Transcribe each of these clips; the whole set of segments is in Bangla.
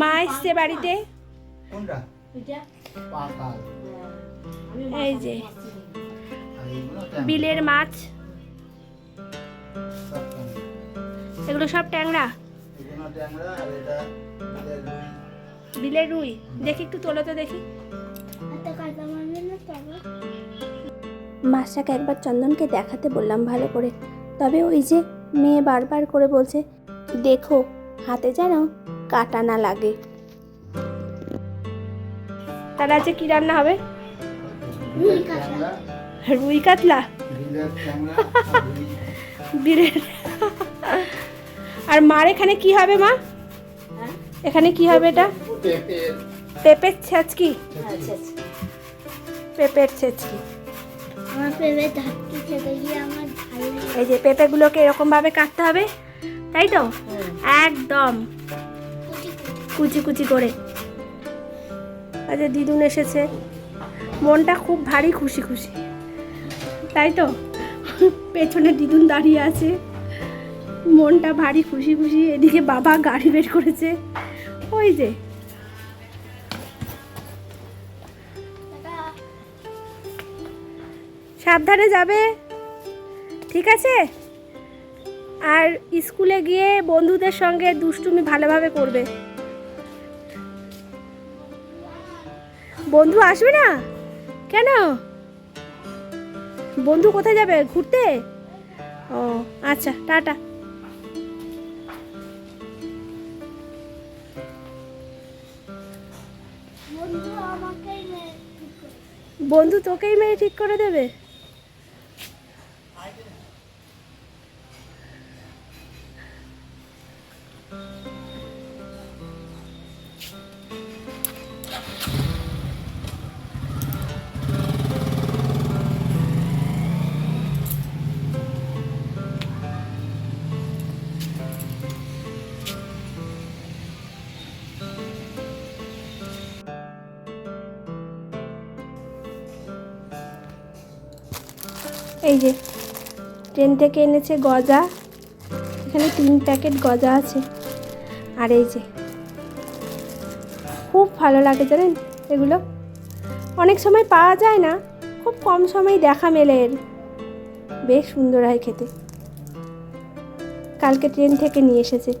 মা এসছে বাড়িতে? এই যে। বিলের মাছ। এগুলো সব ট্যাংরা? বিলের রুই। দেখি একটু তোলো তো দেখি। মাছটাকে একবার চন্দনকে দেখাতে বললাম ভালো করে। তবে ওই যে মেয়ে বারবার করে বলছে দেখো হাতে যেন কাটা না লাগে। তাহলে আজকে কি রান্না হবে? রুই কাতলা। আর মার এখানে কি হবে মা? এখানে কি হবে এটা? পেঁপের পেঁপের ছেচকি পেঁপের ছেচকি। আমার পেঁপে ধাক্কি খেতে গিয়ে আমার ভালো লাগে। এই যে পেঁপেগুলোকে এরকম ভাবে কাটতে হবে তাই তো? একদম। কুচি কুচি করে আচ্ছা দিদুন এসেছে। মনটা খুব ভারী খুশি খুশি। তাই তো? পেছনে দিদুন দাঁড়িয়ে আছে। মনটা ভারী খুশি খুশি। এদিকে বাবা গাড়ি বের করেছে। ওই যে। সাবধানে যাবে। ঠিক আছে? আর স্কুলে গিয়ে বন্ধুদের সঙ্গে দুষ্টুমি ভালোভাবে করবে। বন্ধু আসবে না? কেন? বন্ধু কোথায় যাবে? ঘুরতে? ও আচ্ছা টাটা। বন্ধু তোকেই মেয়ে ঠিক করে দেবে। এই যে, ট্রেন থেকে এনেছে গজা। এখানে তিন প্যাকেট গজা আছে। আর এই যে, খুব ভালো লাগে জানেন এগুলো। অনেক সময় পাওয়া যায় না, খুব কম সময় দেখা মেলে এর। বেশ সুন্দর হয় খেতে। কালকে ট্রেন থেকে নিয়ে এসেছে।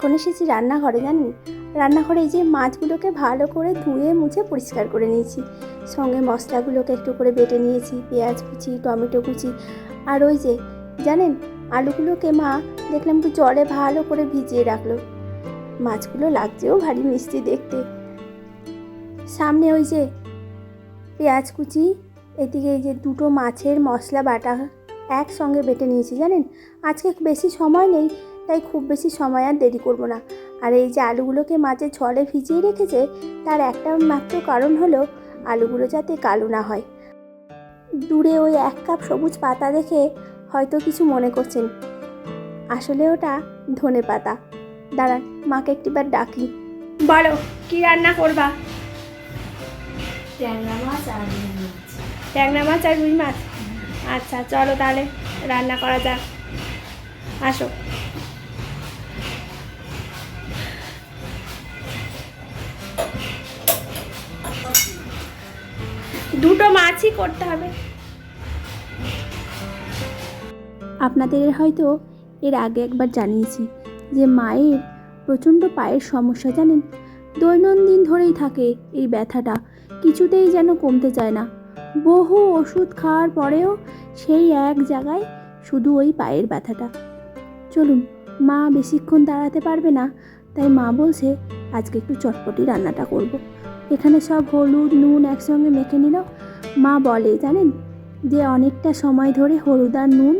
এখন এসেছি রান্নাঘরে, জানেন? রান্নাঘরে এই যে মাছগুলোকে ভালো করে ধুয়ে মুছে পরিষ্কার করে নিয়েছি। সঙ্গে মশলাগুলোকে একটু করে বেটে নিয়েছি, পেঁয়াজ কুচি, টমেটো কুচি আর ওই যে, জানেন? আলুগুলোকে মা দেখলাম একটু জলে ভালো করে ভিজিয়ে রাখল। মাছগুলো লাগছেও ভারী মিষ্টি দেখতে। সামনে ওই যে পেঁয়াজ কুচি, এদিকে এই যে দুটো মাছের মশলা বাটা একসঙ্গে বেটে নিয়েছি, জানেন? আজকে বেশি সময় নেই তাই খুব বেশি সময় আর দেরি করব না। আর এই যে আলুগুলোকে মাঝে ছলে ভিজিয়ে রেখেছে তার একটা মাত্র কারণ হলো আলুগুলো যাতে কালো না হয়। দূরে ওই এক কাপ সবুজ পাতা দেখে হয়তো কিছু মনে করছেন। আসলে ওটা ধনে পাতা। দাঁড়ান মাকে একটিবার ডাকি। বলো কি রান্না করবা? ট্যাংরা মাছ আর মাছ। ট্যাংরা মাছ আর রুই মাছ? আচ্ছা চলো তাহলে রান্না করা যাক। আসো। দুটো মাছই করতে হবে। আপনাদের হয়তো এর আগে একবার জানিয়েছি যে মায়ের প্রচণ্ড পায়ের সমস্যা, জানেন? দৈনন্দিন ধরেই থাকে এই ব্যথাটা, কিছুতেই যেন কমতে চায় না। বহু ওষুধ খাওয়ার পরেও সেই এক জায়গায় শুধু ওই পায়ের ব্যথাটা। চলুন, মা বেশিক্ষণ দাঁড়াতে পারবে না, তাই মা বলছে, আজকে একটু চটপটি রান্নাটা করব। এখানে সব হলুদ নুন একসঙ্গে মেখে নিল। মা বলে জানেন যে অনেকটা সময় ধরে হলুদ আর নুন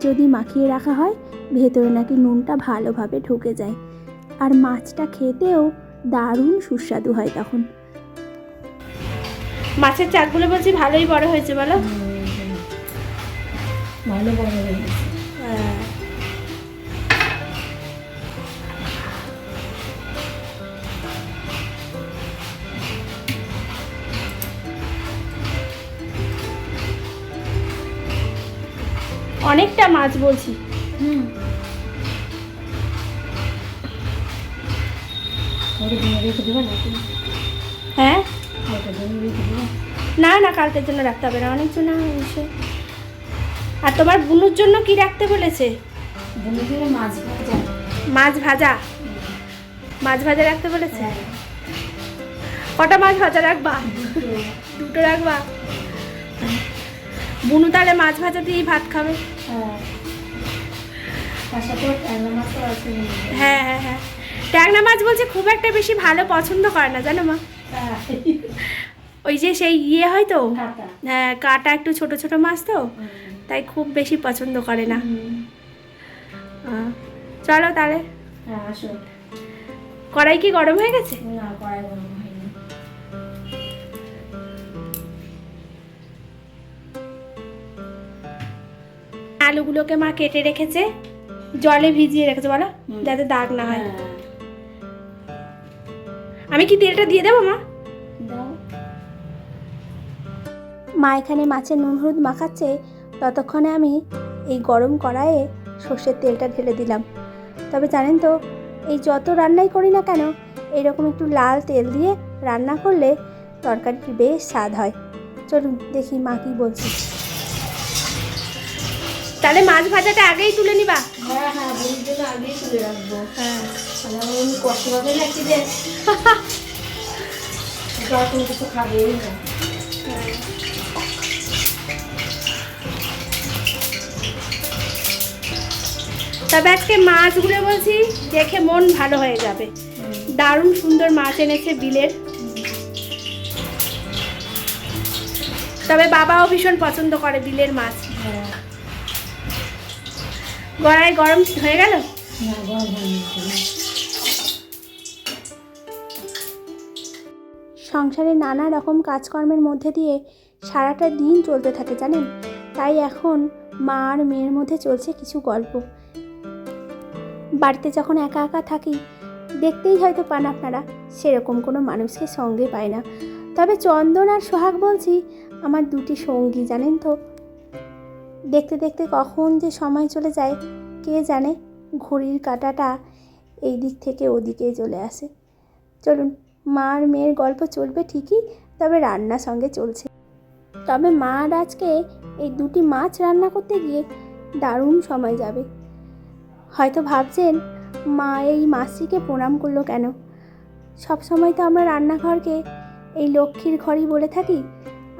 যদি মাখিয়ে রাখা হয় ভেতরে নাকি নুনটা ভালোভাবে ঢুকে যায়। আর মাছটা খেতেও দারুণ সুস্বাদু হয় তখন। মাছের চাকগুলো বলছি ভালোই বড় হয়েছে বলো। ভালো বড় হয়ে গেছে হ্যাঁ। অনেকটা মাছ বলছি। হ্যাঁ? না না কালকের জন্য রাখতে হবে না। অনেক জন্য আর তোমার বুনুর জন্য কি রাখতে বলেছে? মাছ ভাজা। মাছ ভাজা? মাছ ভাজা রাখতে বলেছে? কটা মাছ ভাজা রাখবা? দুটো রাখবা? বুনু তাহলে মাছ ভাজা দিয়েই ভাত খাবে। হ্যাঁ। হ্যাঁ হ্যাঁ ট্যাংরা মাছ বলছে খুব একটা বেশি ভালো পছন্দ করে না জানো মা? ওই যে সেই ইয়ে হয় তো? হ্যাঁ কাটা একটু ছোট ছোট মাছ তো? তাই খুব বেশি পছন্দ করে না। চলো তাহলে। কড়াই কি গরম হয়ে গেছে? আলুগুলোকে মা কেটে রেখেছে জলে ভিজিয়ে রেখেছে বলো? যাতে দাগ না হয়। আমি কি তেলটা দিয়ে দেবো মা? মা এখানে মাছের নুন হলুদ মাখাচ্ছে ততক্ষণে আমি এই গরম কড়াইয়ে সর্ষের তেলটা ঢেলে দিলাম। তবে জানেন তো এই যত রান্নাই করি না কেন এরকম একটু লাল তেল দিয়ে রান্না করলে তরকারিটি বেশ স্বাদ হয়। চলুন দেখি মা কি বলছে। তাহলে মাছ ভাজাটা আগেই তুলে নিবা? হ্যাঁ হ্যাঁ বলির জন্য আগেই তুলে রাখব। হ্যাঁ। কষ্ট হবে না যে? কিছু খাবে না। তবে আজকে মাছগুলো বলছি দেখে মন ভালো হয়ে যাবে। দারুণ সুন্দর মাছ এনেছে বিলের। তবে বাবাও ভীষণ পছন্দ করে বিলের মাছ। গড়াই গরম হয়ে গেল? সংসারে নানা রকম কাজকর্মের মধ্যে দিয়ে সারাটা দিন চলতে থাকে জানেন? তাই এখন মা আর মেয়ের মধ্যে চলছে কিছু গল্প। বাড়িতে যখন একা একা থাকি দেখতেই হয়তো পান আপনারা সেরকম কোনো মানুষকে সঙ্গে পায় না। তবে চন্দন আর সোহাগ বলছি আমার দুটি সঙ্গী জানেন তো? দেখতে দেখতে কখন যে সময় চলে যায়, কে জানে? ঘড়ির কাঁটাটা এই দিক থেকে ওদিকে চলে আসে। চলুন মা আর মেয়ের গল্প চলবে ঠিকই, তবে রান্না সঙ্গে চলছে। তবে মা আজকে এই দুটি মাছ রান্না করতে গিয়ে দারুণ সময় যাবে। হয়তো ভাবছেন, মা এই মাসিকে প্রণাম করল কেন? সব সময় তো আমরা রান্নাঘরকে এই লক্ষ্মীর ঘরই বলে থাকি,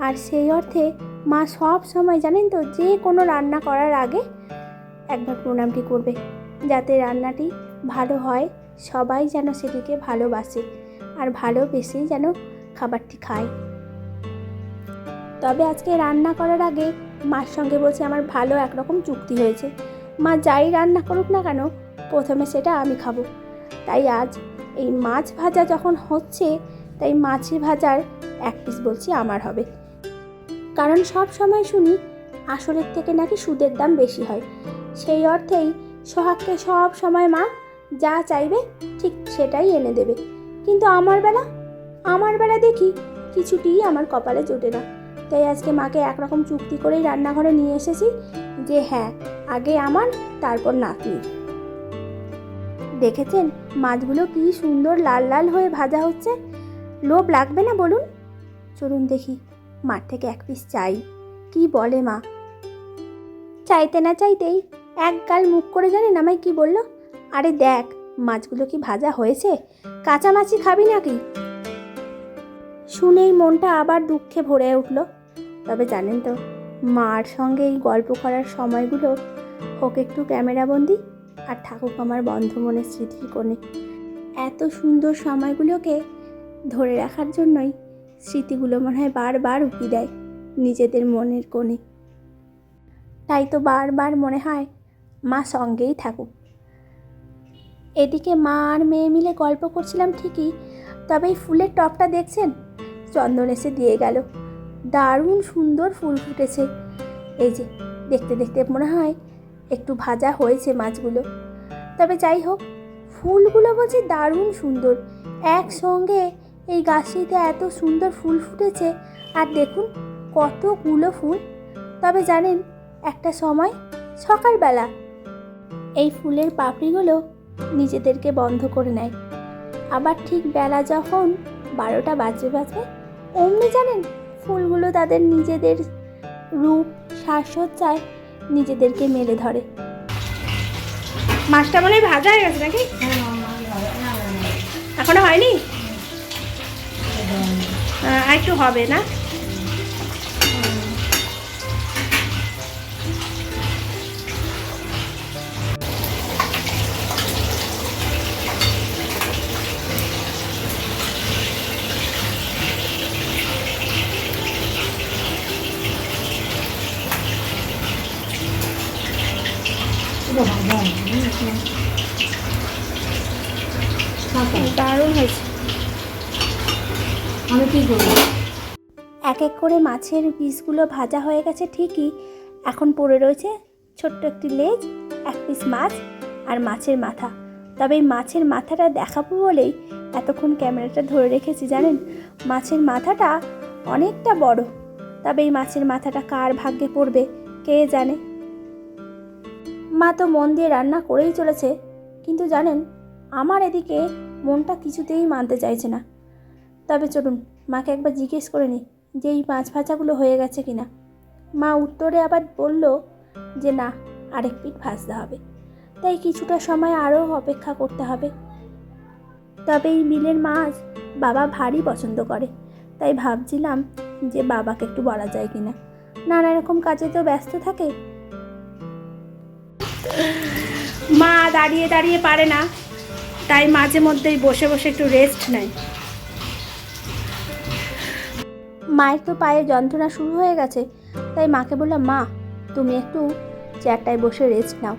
আর সেই অর্থে মা সব সময় জানেন তো, যে কোনো রান্না করার আগে একবার প্রণামটি করবে, যাতে রান্নাটি ভালো হয়, সবাই যেন সেটিকে ভালোবাসে আর ভালোবেসেই যেন খাবারটি খায়। তবে আজকে রান্না করার আগে মার সঙ্গে বলছে আমার ভালো একরকম চুক্তি হয়েছে। মা যাই রান্না করুক না কেন, প্রথমে সেটা আমি খাব। তাই আজ এই মাছ ভাজা যখন হচ্ছে, তাই মাছি ভাজার এক পিস বলছি আমার হবে। কারণ সব সময় শুনি আসলের থেকে নাকি সুদের দাম বেশি হয়। সেই অর্থেই সোহাগকে সব সময় মা যা চাইবে ঠিক সেটাই এনে দেবে। কিন্তু আমার বেলা? আমার বেলা দেখি কিছুটিই আমার কপালে জোটে না। তাই আজকে মাকে একরকম চুক্তি করেই রান্নাঘরে নিয়ে এসেছি যে হ্যাঁ আগে আমার, তারপর নাতনি দেখেছেন মাছগুলো কি সুন্দর লাল লাল হয়ে ভাজা হচ্ছে? লোভ লাগবে না বলুন? চলুন দেখি। মার থেকে এক পিস চাই। কি বলে মা? চাইতে না চাইতেই এক গাল মুখ করে জানেন আমায় কি বলল? আরে দেখ, মাছগুলো কি ভাজা হয়েছে? কাঁচা মাছি খাবি নাকি? শুনেই মনটা আবার দুঃখে ভরে উঠল। তবে জানেন তো, মার সঙ্গে এই গল্প করার সময়গুলো হোক একটু ক্যামেরাবন্দি আর থাকুক আমার বন্ধ মনের স্মৃতির কোণে। এত সুন্দর সময়গুলোকে ধরে রাখার জন্যই স্মৃতিগুলো মনে হয় বারবার উকি দেয় নিজেদের মনের কোণে। তাই তো বারবার মনে হয় মা সঙ্গেই থাকুক। এদিকে মা আর মেয়ে মিলে গল্প করছিলাম ঠিকই, তবে এই ফুলের টপটা দেখছেন? চন্দন এসে দিয়ে গেল। দারুণ সুন্দর ফুল ফুটেছে। এই যে, দেখতে দেখতে মনে হয় একটু ভাজা হয়েছে মাছগুলো। তবে যাই হোক, ফুলগুলো বলছি দারুণ সুন্দর। একসঙ্গে এই গাছটিতে এত সুন্দর ফুল ফুটেছে আর দেখুন কতগুলো ফুল। তবে জানেন একটা সময় সকালবেলা এই ফুলের পাপড়িগুলো নিজেদেরকে বন্ধ করে নেয়। আবার ঠিক বেলা যখন বারোটা বাজবে বাজবে অমনি জানেন ফুলগুলো তাদের নিজেদের রূপ সাজসজ্জায় নিজেদেরকে মেলে ধরে। মাছটা মনে হয় ভাজা হয়ে গেছে নাকি? এখনও হয়নি? আর একটু হবে না? আমি কি এক এক করে মাছের পিসগুলো ভাজা হয়ে গেছে ঠিকই। এখন পড়ে রয়েছে ছোট্ট একটি লেজ, এক পিস মাছ আর মাছের মাথা। তবে এই মাছের মাথাটা দেখাবো বলেই এতক্ষণ ক্যামেরাটা ধরে রেখেছি, জানেন? মাছের মাথাটা অনেকটা বড়। তবে এই মাছের মাথাটা কার ভাগ্যে পড়বে, কে জানে? মা তো মন দিয়ে রান্না করেই চলেছে, কিন্তু জানেন, আমার এদিকে মনটা কিছুতেই মানতে চাইছে না। তবে চলুন, মাকে একবার জিজ্ঞেস করে নিই যে এই মাছ ভাজাগুলো হয়ে গেছে কিনা মা উত্তরে আবার বলল যে না, আরেক পিঠ ভাজতে হবে। তাই কিছুটা সময় আরও অপেক্ষা করতে হবে। তবে এই মিলের মাছ বাবা ভারী পছন্দ করে। তাই ভাবছিলাম যে বাবাকে একটু বলা যায় কিনা নানা রকম কাজে তো ব্যস্ত থাকে। মা দাঁড়িয়ে দাঁড়িয়ে পারে না। তাই মাঝে মধ্যেই বসে বসে একটু রেস্ট নেয়। মায়ের তো পায়ে যন্ত্রণা শুরু হয়ে গেছে। তাই মাকে বললাম, মা, তুমি একটু চেয়ারটায় বসে রেস্ট নাও।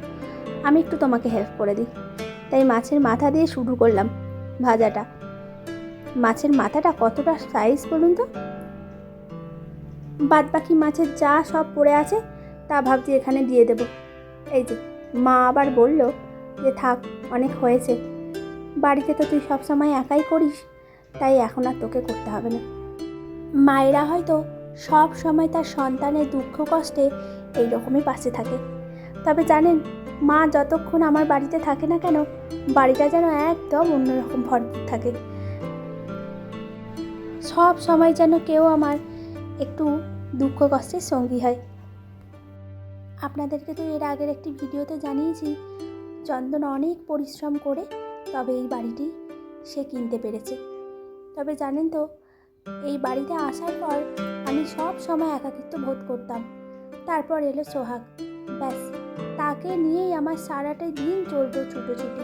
আমি একটু তোমাকে হেল্প করে দিই। তাই মাছের মাথা দিয়ে শুরু করলাম ভাজাটা। মাছের মাথাটা কতটা সাইজ বলুন তো? বাদ বাকি মাছের যা সব পড়ে আছে, তা ভাবছি এখানে দিয়ে দেব। এই যে, মা আবার বলল যে, থাক, অনেক হয়েছে। বাড়িতে তো তুই সবসময় একাই করিস, তাই এখন আর তোকে করতে হবে না। মায়েরা হয়তো সব সময় তার সন্তানের দুঃখ, কষ্টে এই রকমই পাশে থাকে। তবে জানেন, মা যতক্ষণ আমার বাড়িতে থাকে না কেন, বাড়িটা যেন একদম অন্যরকম ভরপুর থাকে। সব সময় যেন কেউ আমার একটু দুঃখ, কষ্টের সঙ্গী হয়। আপনাদেরকে তো এর আগের একটি ভিডিওতে জানিয়েছি, চন্দন অনেক পরিশ্রম করে তবে এই বাড়িটি সে কিনতে পেরেছে। তবে জানেন তো এই বাড়িতে আসার পর আমি সব সময় একাকিত্ব বোধ করতাম। তারপর এলো সোহাগ। ব্যাস, তাকে নিয়েই আমার সারাটাই দিন চলতো ছুটোছুটি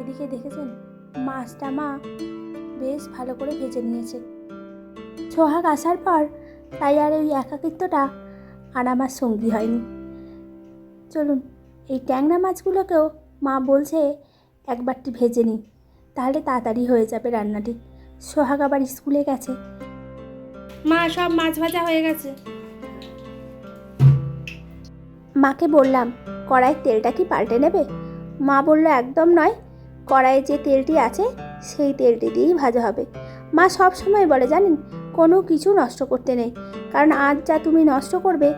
এদিকে দেখেছেন মাছটা মা বেশ ভালো করে ভেজে নিয়েছে। সোহাগ আসার পর তাই আর ওই একাকিত্বটা আর আমার সঙ্গী হয়নি। চলুন, এই ট্যাংরা মাছগুলোকেও মা বলছে একবারটি ভেজে নিই, তাহলে তাড়াতাড়ি হয়ে যাবে রান্নাটি। সোহাগ আবার স্কুলে গেছে। মা সব মাছ ভাজা হয়ে গেছে। মাকে বললাম কড়াইয়ের তেলটা কি পাল্টে নেবে? মা বলল একদম নয়। কড়াইয়ে যে তেলটি আছে সেই তেলটি দিয়েই ভাজা হবে। মা সব সময় বলে জানেন কোনো কিছু নষ্ট করতে নেই। কারণ আজ যা তুমি নষ্ট করবে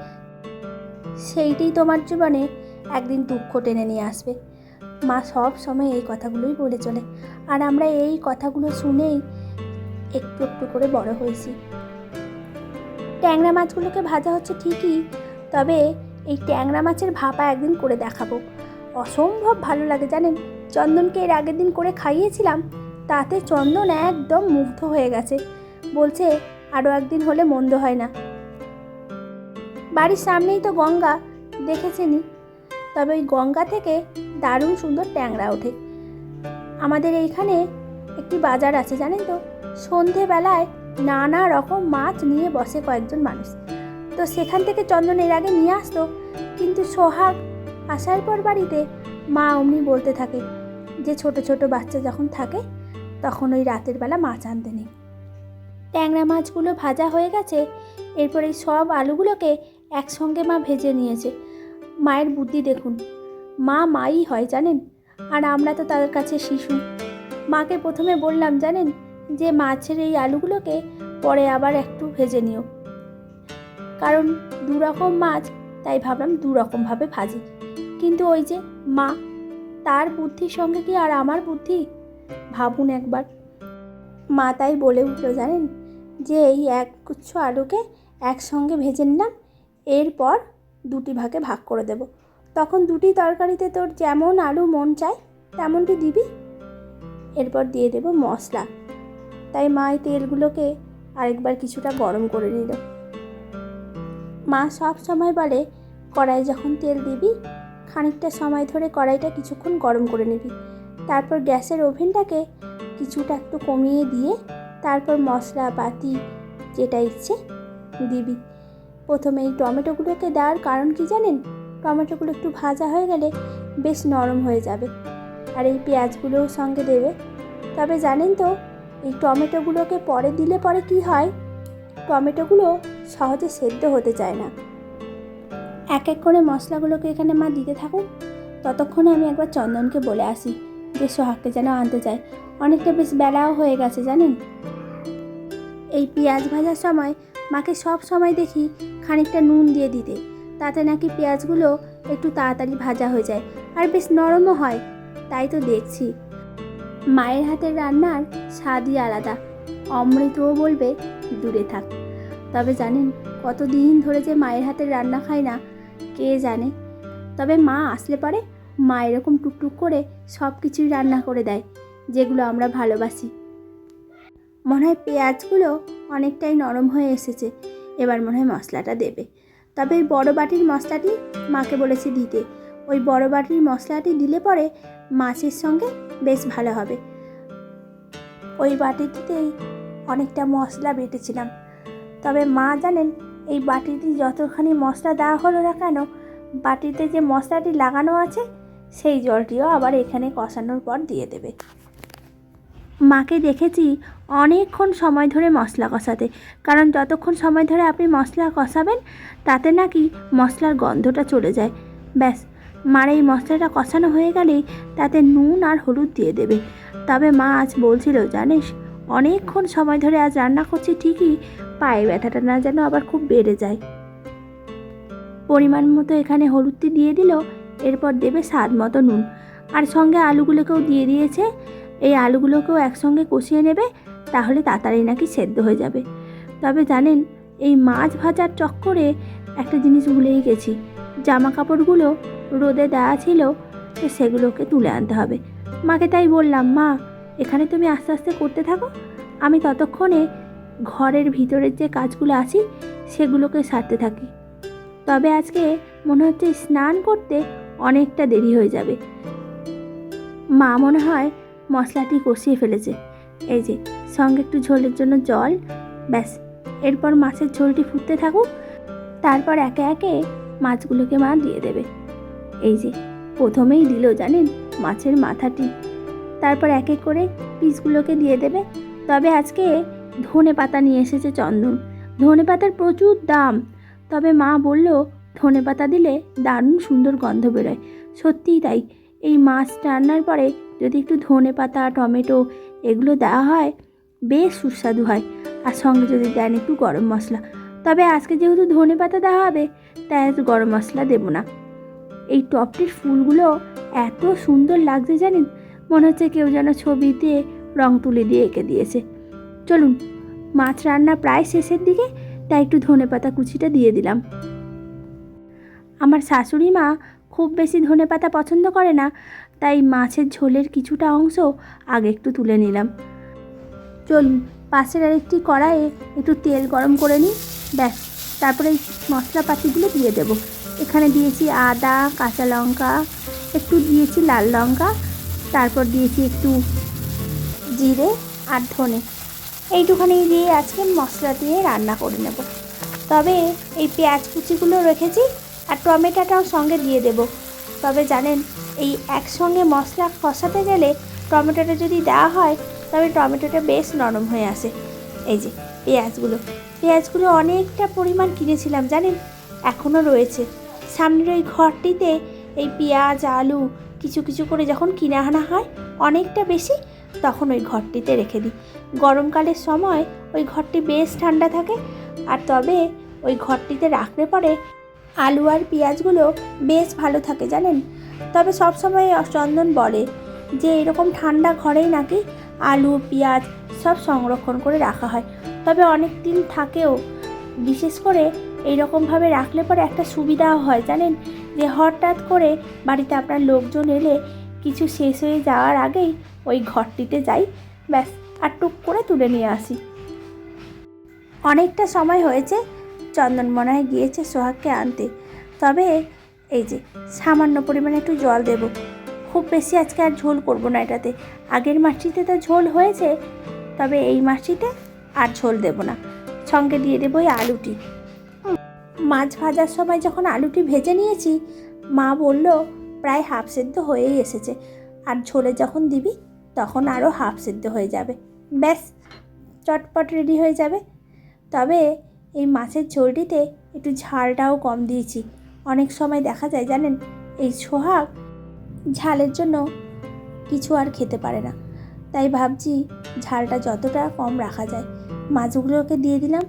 সেইটি তোমার জীবনে একদিন দুঃখ টেনে নিয়ে আসবে। মা সব সময় এই কথাগুলোই বলে চলে। আর আমরা এই কথাগুলো শুনেই একটু একটু করে বড় হয়েছি। ট্যাংরা মাছগুলোকে ভাজা হচ্ছে ঠিকই, তবে এই ট্যাংরা মাছের ভাপা একদিন করে দেখাবো। অসম্ভব ভালো লাগে জানেন, চন্দনকে এর আগের দিন করে খাইয়েছিলাম, তাতে চন্দন একদম মুগ্ধ হয়ে গেছে। বলছে আরও একদিন হলে মন্দ হয় না। বাড়ির সামনেই তো গঙ্গা দেখেছেনি তবে ওই গঙ্গা থেকে দারুণ সুন্দর ট্যাংরা ওঠে। আমাদের এইখানে একটি বাজার আছে, জানেন তো? সন্ধেবেলায় নানা রকম মাছ নিয়ে বসে কয়েকজন মানুষ। তো সেখান থেকে চন্দন এর আগে নিয়ে আসতো। কিন্তু সোহাগ আসার পর বাড়িতে মা অমনি বলতে থাকে যে, ছোট ছোট বাচ্চা যখন থাকে, তখন ওই রাতের বেলা মাছ আনতে নেই। ট্যাংরা মাছগুলো ভাজা হয়ে গেছে। এরপর এই সব আলুগুলোকে একসঙ্গে মা ভেজে নিয়েছে। মায়ের বুদ্ধি দেখুন। মা মাই হয়, জানেন? আর আমরা তো তাদের কাছে শিশু। মাকে প্রথমে বললাম, জানেন, যে মাছের এই আলুগুলোকে পরে আবার একটু ভেজে নিও। কারণ দু রকম মাছ, তাই ভাবলাম দু রকমভাবে ভাজি। কিন্তু ওই যে মা, তার বুদ্ধির সঙ্গে কি আর আমার বুদ্ধি? ভাবুন একবার। মা তাই বলে উঠল, জানেন, যে এই এক গুচ্ছ আলুকে একসঙ্গে ভেজে নিলাম, এরপর দুটি ভাগে ভাগ করে দেব। তখন দুটি তরকারিতে তোর যেমন আলু মন চায়, তেমনটি দিবি? এরপর দিয়ে দেব মশলা। তাই মা এই তেলগুলোকে আরেকবার কিছুটা গরম করে নিল। মা সব সময় বলে, কড়াই যখন তেল দিবি, খানিকটা সময় ধরে কড়াইটা কিছুক্ষণ গরম করে নিবি। তারপর গ্যাসের ওভেনটাকে কিছুটা একটু কমিয়ে দিয়ে তারপর মশলা পাতি যেটা ইচ্ছে দিবি। প্রথমে এই টমেটোগুলোকে দেওয়ার কারণ কি জানেন? টমেটোগুলো একটু ভাজা হয়ে গেলে বেশ নরম হয়ে যাবে। আর এই পেঁয়াজগুলোও সঙ্গে দেবে। তবে জানেন তো, এই টমেটোগুলোকে পরে দিলে পরে কি হয়? টমেটোগুলো সহজে সেদ্ধ হতে চায় না। এক এক করে মশলাগুলোকে এখানে মা দিতে থাকুক ততক্ষণে আমি একবার চন্দনকে বলে আসি যে সোহাগকে যেন আনতে চায়। অনেকটা বেশ বেলাও হয়ে গেছে, জানেন? এই পেঁয়াজ ভাজার সময় মাকে সব সময় দেখি খানিকটা নুন দিয়ে দিতে। তাতে নাকি পেঁয়াজগুলো একটু তাড়াতাড়ি ভাজা হয়ে যায়। আর বেশ নরমও হয়। তাই তো দেখছি। মায়ের হাতের রান্নার স্বাদই আলাদা। অমৃতও বলবে, দূরে থাক। তবে জানেন, কতদিন ধরে যে মায়ের হাতের রান্না খায় না, কে জানে? তবে মা আসলে পরে মা এরকম টুকটুক করে সব কিছুই রান্না করে দেয়, যেগুলো আমরা ভালোবাসি। মনে হয় পেঁয়াজগুলো অনেকটাই নরম হয়ে এসেছে, এবার মনে হয় মশলাটা দেবে। তবে বড় বাটির মশলাটি মাকে বলেছি দিতে। ওই বড় বাটির মশলাটি দিলে পরে মাছের সঙ্গে বেশ ভালো হবে। ওই বাটিটিতেই অনেকটা মশলা বেটেছিলাম। তবে মা জানেন, এই বাটিটি যতখানি মশলা দেওয়া হলো না কেন, বাটিতে যে মশলাটি লাগানো আছে, সেই জলটিও আবার এখানে কষানোর পর দিয়ে দেবে। মাকে দেখেছি অনেকক্ষণ সময় ধরে মশলা কষাতে। কারণ যতক্ষণ সময় ধরে আপনি মশলা কষাবেন, তাতে নাকি মশলার গন্ধটা চলে যায়। ব্যাস মার এই মশলাটা কষানো হয়ে গেলেই তাতে নুন আর হলুদ দিয়ে দেবে। তবে মা আজ বলছিল, জানিস, অনেকক্ষণ সময় ধরে আজ রান্না করছি ঠিকই পায়ে ব্যথাটা না যেন আবার খুব বেড়ে যায়। পরিমাণ মতো এখানে হলুদটি দিয়ে দিল, এরপর দেবে স্বাদ মতো নুন। আর সঙ্গে আলুগুলোকেও দিয়ে দিয়েছে। এই আলুগুলোকেও একসঙ্গে কষিয়ে নেবে, তাহলে তাড়াতাড়ি নাকি সেদ্ধ হয়ে যাবে। তবে জানেন, এই মাছ ভাজার চক্করে একটা জিনিস ভুলেই গেছি। জামা কাপড়গুলো রোদে দেওয়া ছিল, সেগুলোকে তুলে আনতে হবে। মাকে তাই বললাম, মা, এখানে তুমি আস্তে আস্তে করতে থাকো। আমি ততক্ষণে ঘরের ভিতরের যে কাজগুলো আছি, সেগুলোকে সারতে থাকি। তবে আজকে মনে হচ্ছে স্নান করতে অনেকটা দেরি হয়ে যাবে। মা মনে হয় মশলাটি কষিয়ে ফেলেছে। এই যে, সঙ্গে একটু ঝোলের জন্য জল, ব্যাস। এরপর মাছের ঝোলটি ফুটতে থাকুক। তারপর একে একে মাছগুলোকে মা দিয়ে দেবে। এই যে, প্রথমেই দিল জানেন মাছের মাথাটি। তারপর এক এক করে পিসগুলোকে দিয়ে দেবে। তবে আজকে ধনে পাতা নিয়ে এসেছে চন্দন। ধনে পাতার প্রচুর দাম। তবে মা বলল, ধনে পাতা দিলে দারুণ সুন্দর গন্ধ বেরোয়। সত্যিই তাই। এই মাছ রান্নার পরে যদি একটু ধনে পাতা, টমেটো এগুলো দেওয়া হয়, বেশ সুস্বাদু হয়। আর সঙ্গে যদি দেন একটু গরম মশলা। তবে আজকে যেহেতু ধনে পাতা দেওয়া হবে তাই আজ গরম মশলা দেবো না। এই টপটির ফুলগুলো এত সুন্দর লাগছে জানেন, মনে হচ্ছে কেউ যেন ছবিতে রং তুলি দিয়ে এঁকে দিয়েছে। চলুন, মাছ রান্না প্রায় শেষের দিকে, তাই একটু ধনে পাতা কুচিটা দিয়ে দিলাম। আমার শাশুড়ি মা খুব বেশি ধনে পাতা পছন্দ করে না, তাই মাছের ঝোলের কিছুটা অংশ আগে একটু তুলে নিলাম। চলুন, পাশের আরেকটি কড়াইয়ে একটু তেল গরম করে নিই। ব্যাস তারপরে এই মশলাপাতিগুলো দিয়ে দেব। এখানে দিয়েছি আদা, কাঁচা লঙ্কা, একটু দিয়েছি লাল লঙ্কা, তারপর দিয়েছি একটু জিরে আর ধনে। এইটুখানি দিয়ে আজকে মশলা দিয়ে রান্না করে নেব। তবে এই পেঁয়াজ কুচিগুলো রেখেছি আর টমেটোটাও সঙ্গে দিয়ে দেব। তবে জানেন, এই একসঙ্গে মশলা কষাতে গেলে টমেটোটা যদি দেওয়া হয়, তবে টমেটোটা বেশ নরম হয়ে আসে। এই যে পেঁয়াজগুলো। পেঁয়াজগুলো অনেকটা পরিমাণ কিনেছিলাম, জানেন? এখনও রয়েছে। সামনের ওই ঘরটিতে এই পেঁয়াজ, আলু কিছু কিছু করে যখন কিনে আনা হয়, অনেকটা বেশি, তখন ওই ঘরটিতে রেখে দিই। গরমকালের সময় ওই ঘরটি বেশ ঠান্ডা থাকে, আর তবে ওই ঘরটিতে রাখলে পরে আলু আর পেঁয়াজগুলো বেশ ভালো থাকে, জানেন? তবে সবসময় চন্দন বলে যে, এরকম ঠান্ডা ঘরেই নাকি আলু, পেঁয়াজ সব সংরক্ষণ করে রাখা হয়। তবে অনেক দিন থাকেও, বিশেষ করে এইরকমভাবে রাখলে পরে একটা সুবিধাও হয়, জানেন? যে হঠাৎ করে বাড়িতে আপনার লোকজন এলে কিছু শেষ হয়ে যাওয়ার আগেই ওই ঘরটিতে যাই, ব্যাস, আর টুক করে তুলে নিয়ে আসি। অনেকটা সময় হয়েছে, চন্দন মনে গিয়েছে সোহাগকে আনতে। তবে এই যে, সামান্য পরিমাণে একটু জল দেব। খুব বেশি আজকে আর ঝোল করব না এটাতে। আগের মাছটিতে তো ঝোল হয়েছে, তবে এই মাছটিতে আর ঝোল দেব না। সঙ্গে দিয়ে দেবো এই আলুটি। মাছ ভাজার সময় যখন আলুটি ভেজে নিয়েছি, মা বলল প্রায় হাফ সেদ্ধ হয়েই এসেছে। আর ঝোলে যখন দিবি, তখন আরও হাফ সেদ্ধ হয়ে যাবে। ব্যাস, চটপট রেডি হয়ে যাবে। তবে এই মাছের ঝোলটিতে একটু ঝালটাও কম দিয়েছি। অনেক সময় দেখা যায় জানেন, এই সোহাগ ঝালের জন্য কিছু আর খেতে পারে না। তাই ভাবছি ঝালটা যতটা কম রাখা যায়। মাছগুলোকে দিয়ে দিলাম।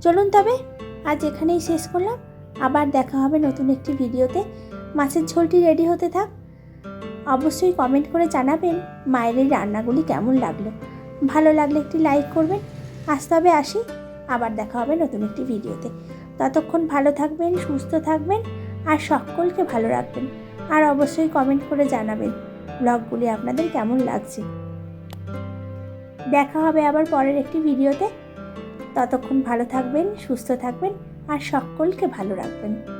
চলুন তবে, আজ এখানেই শেষ করলাম। আবার দেখা হবে নতুন একটি ভিডিওতে। মাছের ঝোলটি রেডি হতে থাক। অবশ্যই কমেন্ট করে জানাবেন মায়ের এই রান্নাগুলি কেমন লাগল। ভালো লাগলে একটি লাইক করবেন। আজ তবে আসি। আবার দেখা হবে নতুন একটি ভিডিওতে। ততক্ষণ ভালো থাকবেন, সুস্থ থাকবেন আর সকলকে ভালো রাখবেন। আর অবশ্যই কমেন্ট করে জানাবেন। ব্লগগুলি আপনাদের কেমন লাগছে? দেখা হবে আবার পরের একটি ভিডিওতে। ততক্ষণ ভালো থাকবেন, সুস্থ থাকবেন, আর সকলকে ভালো রাখবেন।